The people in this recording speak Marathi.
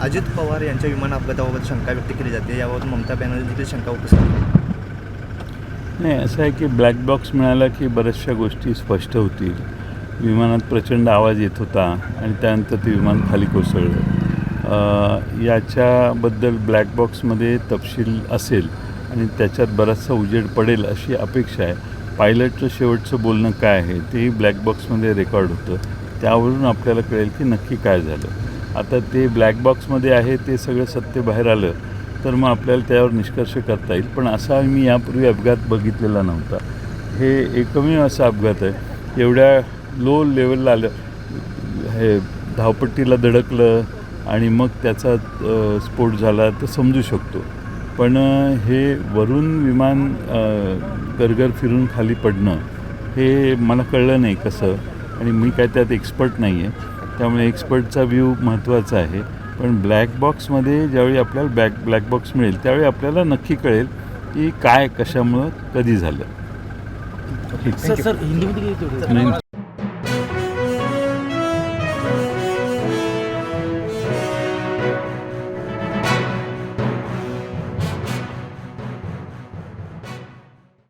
अजित पवार यांच्या विमान अपघाताबाबत शंका व्यक्त केली जाते. याबाबत ममता बॅनर्जी देखील शंका उपस्थित. नाही असं आहे की ब्लॅक बॉक्स मिळाला की बऱ्याचशा गोष्टी स्पष्ट होतील. विमानात प्रचंड आवाज येत होता आणि त्यानंतर ते विमान खाली कोसळलं. अ, याच्याबद्दल ब्लॅक बॉक्समध्ये तपशील असेल आणि त्याच्यात बराचसा उजेड पडेल अशी अपेक्षा आहे. पायलटचं शेवटचं बोलणं काय आहे तेही ब्लॅक बॉक्समध्ये रेकॉर्ड होतं. त्यावरून आपल्याला कळेल की नक्की काय झालं. आता ते ब्लॅक बॉक्समध्ये आहे ते सगळं सत्य बाहेर आलं तर मग आपल्याला त्यावर निष्कर्ष करता येईल. पण असा मी यापूर्वी अपघात बघितलेला नव्हता. हे एकमेव असा अपघात आहे. एवढ्या लो लेवलला आलं हे धावपट्टीला धडकलं आणि मग त्याचा स्फोट झाला तर समजू शकतो. पण हे वरून विमान गरगर फिरून खाली पडणं हे मला कळलं नाही कसं आणि मी काय त्यात एक्सपर्ट नाही आहे त्यामुळे एक्सपर्टचा व्ह्यू महत्त्वाचा आहे. पण ब्लॅक बॉक्समध्ये ज्यावेळी आपल्याला बॅक ब्लॅक बॉक्स मिळेल त्यावेळी आपल्याला नक्की कळेल की काय कशामुळं कधी झालं. ठीक सर हिंदीमध्ये